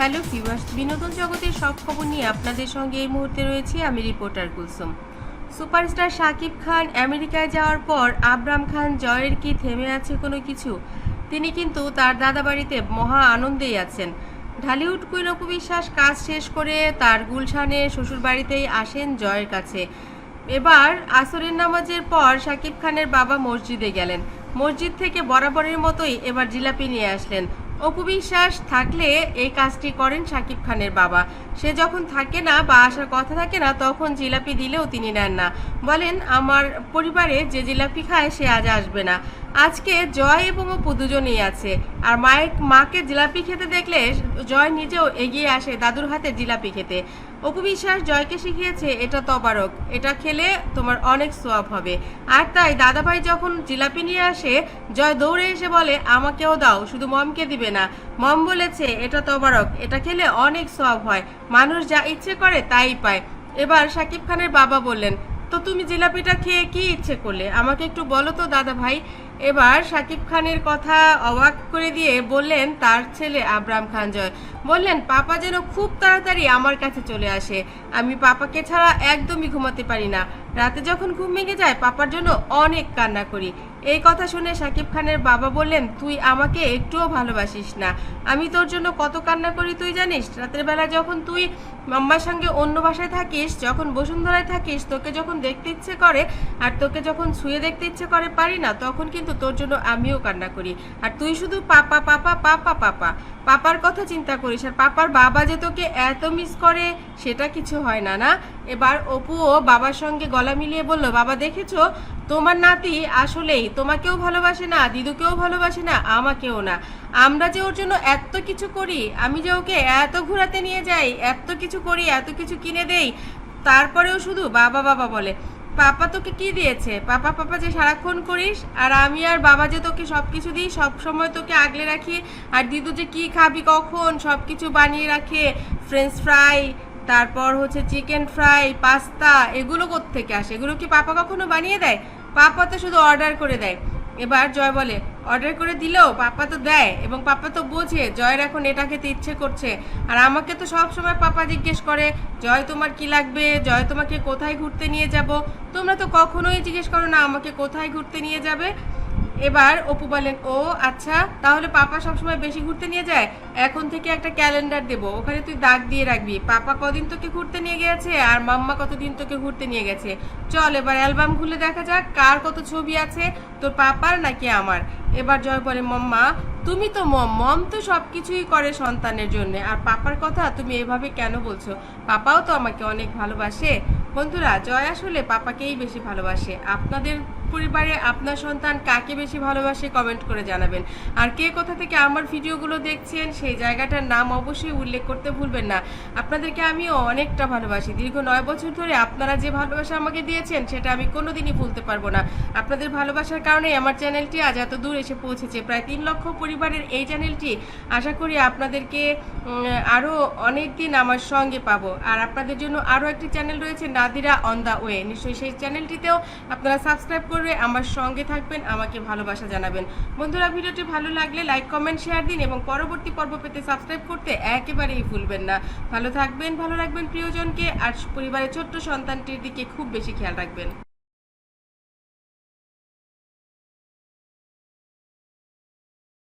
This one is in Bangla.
হ্যালো ফিভার্স বিনোদন জগতের সব খবর নিয়ে আপনাদের সঙ্গে এই মুহূর্তে রয়েছি আমি রিপোর্টার কুলসুম। সুপারস্টার শাকিব খান আমেরিকায় যাওয়ার পর আবরাম খান জয়ের কি থেমে আছে কোনো কিছু? তিনি কিন্তু তার দাদাবাড়িতে মহা আনন্দেই আছেন। ঢালিউড কুইন অপু বিশ্বাস কাজ শেষ করে তার গুলশানে শ্বশুরবাড়িতেই আসেন জয়ের কাছে। এবার আসরের নামাজের পর শাকিব খানের বাবা মসজিদে গেলেন। মসজিদ থেকে বরাবরের মতোই এবার জিলাপি নিয়ে আসলেন। অপু বিশ্বাস থাকলে এই কাজটি করেন শাকিব খানের বাবা। সে যখন থাকে না বা আসার কথা থাকে না, তখন জিলাপি দিলেও তিনি নেন না। বলেন, আমার পরিবারে যে জিলাপি খায়, সে আজ আসবে না। আজকে জয় এবং অপু দুজনেই আছে। আর মায়ের, মাকে জিলাপি খেতে দেখলে জয় নিজেও এগিয়ে আসে দাদুর হাতে জিলাপি খেতে। অপু বিশ্বাস জয়কে শিখিয়েছে, এটা তবারক এটা খেলে তোমার অনেক সোয়াব হবে। আর তাই দাদাভাই যখন জিলাপি নিয়ে আসে, জয় দৌড়ে এসে বলে, আমাকেও দাও, শুধু মমকে দিবে না। মম বলেছে, এটা তবারক এটা খেলে অনেক সোয়াব হয়। মানুষ যা ইচ্ছে করে তাই পায়। এবার সাকিব খানের বাবা বললেন, তো তুমি জিলাপিটা খেয়ে কি ইচ্ছে করলে? আমাকে একটু বলো তো দাদা ভাই এবার শাকিব খানের কথা অবাক করে দিয়ে বললেন, তার ছেলে আবরাম খান জয়। বললেন, পাপা যেন খুব তাড়াতাড়ি আমার কাছে চলে আসে। আমি পাপাকে ছাড়া একদমই ঘুমাতে পারি না। রাতে যখন ঘুম ভেঙে যায়, পাপার জন্য অনেক কান্না করি। এই কথা শুনে শাকিব খানের বাবা বললেন, তুই আমাকে একটুও ভালোবাসিস না। আমি তোর জন্য কত কান্না করি তুই জানিস? রাতের বেলা যখন তুই মাম্মার সঙ্গে অন্য বাসায় থাকিস, যখন বসুন্ধরায় থাকিস, তোকে যখন দেখতে ইচ্ছে করে আর তোকে যখন ছুঁয়ে দেখতে ইচ্ছে করে পারি না, তখন কিন্তু তোর জন্য আমিও কান্না করি। আর তুই শুধু পাপা পাপা পাপা পাপা। পাপার কথা চিন্তা করিস, আর পাপার বাবা যে তোকে এত মিস করে, সেটা কিছু হয় না না? এবার অপুও বাবার সঙ্গে গলা মিলিয়ে বলল, বাবা, দেখেছ? তোমার নাতি আসলেই তোমাকেও ভালোবাসে না, দিদুকেও ভালোবাসে না, আমাকেও না। আমরা যে ওর জন্য এত কিছু করি, আমি যে ওকে এত ঘোরাতে নিয়ে যাই, এত কিছু করি, এত কিছু কিনে দেই, তারপরেও শুধু বাবা বাবা বলে পাপা তোকে কি দিয়েছে? পাপা পাপা যে সারাক্ষণ করিস, আর আমি আর বাবা যে তোকে সব কিছু দিই সব সময় তোকে আগলে রাখি। আর দিদু যে কি খাবি কখন সব কিছু বানিয়ে রাখে। ফ্রেঞ্চ ফ্রাই তারপর হচ্ছে চিকেন ফ্রাই পাস্তা এগুলো থেকে আসে? এগুলো কি পাপা কখনো বানিয়ে দেয়? পাপা তো শুধু অর্ডার করে দেয়। এবার জয় বলে অর্ডার করে দিলেও পাপা তো দেয় এবং পাপা তো বোঝে, জয়ের এখন এটা খেতে ইচ্ছে করছে। আর আমাকে তো সব সময় পাপা জিজ্ঞেস করে, জয়, তোমার কি লাগবে? জয়, তোমাকে কোথায় ঘুরতে নিয়ে যাব? তোমরা তো কখনোই জিজ্ঞেস করো না, আমাকে কোথায় ঘুরতে নিয়ে যাবে? এবার অপু বলেন ও আচ্ছা তাহলে পাপা সবসময় বেশি ঘুরতে নিয়ে যায়? এখন থেকে একটা ক্যালেন্ডার দেব, ওখানে তুই দাগ দিয়ে রাখবি। পাপা কদিন তোকে ঘুরতে নিয়ে গেছে আর মাম্মা কতদিন তোকে ঘুরতে নিয়ে গেছে? চল, এবার অ্যালবাম খুলে দেখা যাক কার কত ছবি আছে, তোর পাপার নাকি আমার? এবার জয় বলে, মম্মা, তুমি তো মম মম তো সব কিছুই করে সন্তানের জন্য। আর পাপার কথা তুমি এভাবে কেন বলছো? পাপাও তো আমাকে অনেক ভালোবাসে। বন্ধুরা, জয় আসলে পাপাকেই বেশি ভালোবাসে। আপনাদের পরিবারে আপনার সন্তান কাকে বেশি ভালোবাসে কমেন্ট করে জানাবেন। আর কে কোথা থেকে আমার ভিডিওগুলো দেখছেন, সেই জায়গাটার নাম অবশ্যই উল্লেখ করতে ভুলবেন না। আপনাদেরকে আমিও অনেকটা ভালোবাসি। দীর্ঘ নয় বছর ধরে আপনারা যে ভালোবাসা আমাকে দিয়েছেন, সেটা আমি কোনোদিনই ভুলতে পারব না। আপনাদের ভালোবাসার কারণেই আমার চ্যানেলটি আজ এত দূর এসে পৌঁছেছে। প্রায় তিন লক্ষ পরিবারের এই চ্যানেলটি আশা করি আপনাদেরকে আরও অনেক দিন আমার সঙ্গে পাবো। আর আপনাদের জন্য আরও একটি চ্যানেল রয়েছে নাদিরা অন দ্য ওয়ে নিশ্চয়ই সেই চ্যানেলটিতেও আপনারা সাবস্ক্রাইব করে আমার সঙ্গে থাকবেন, আমাকে ভালোবাসা জানাবেন। বন্ধুরা, ভিডিওটি ভালো লাগলে লাইক, কমেন্ট, শেয়ার দিন এবং পরবর্তী পর্ব পেতে সাবস্ক্রাইব করতে একেবারেই ভুলবেন না। ভালো থাকবেন, ভালো রাখবেন প্রিয়জনকে, আর পরিবারের ছোট্ট সন্তানটির দিকে খুব বেশি খেয়াল রাখবেন।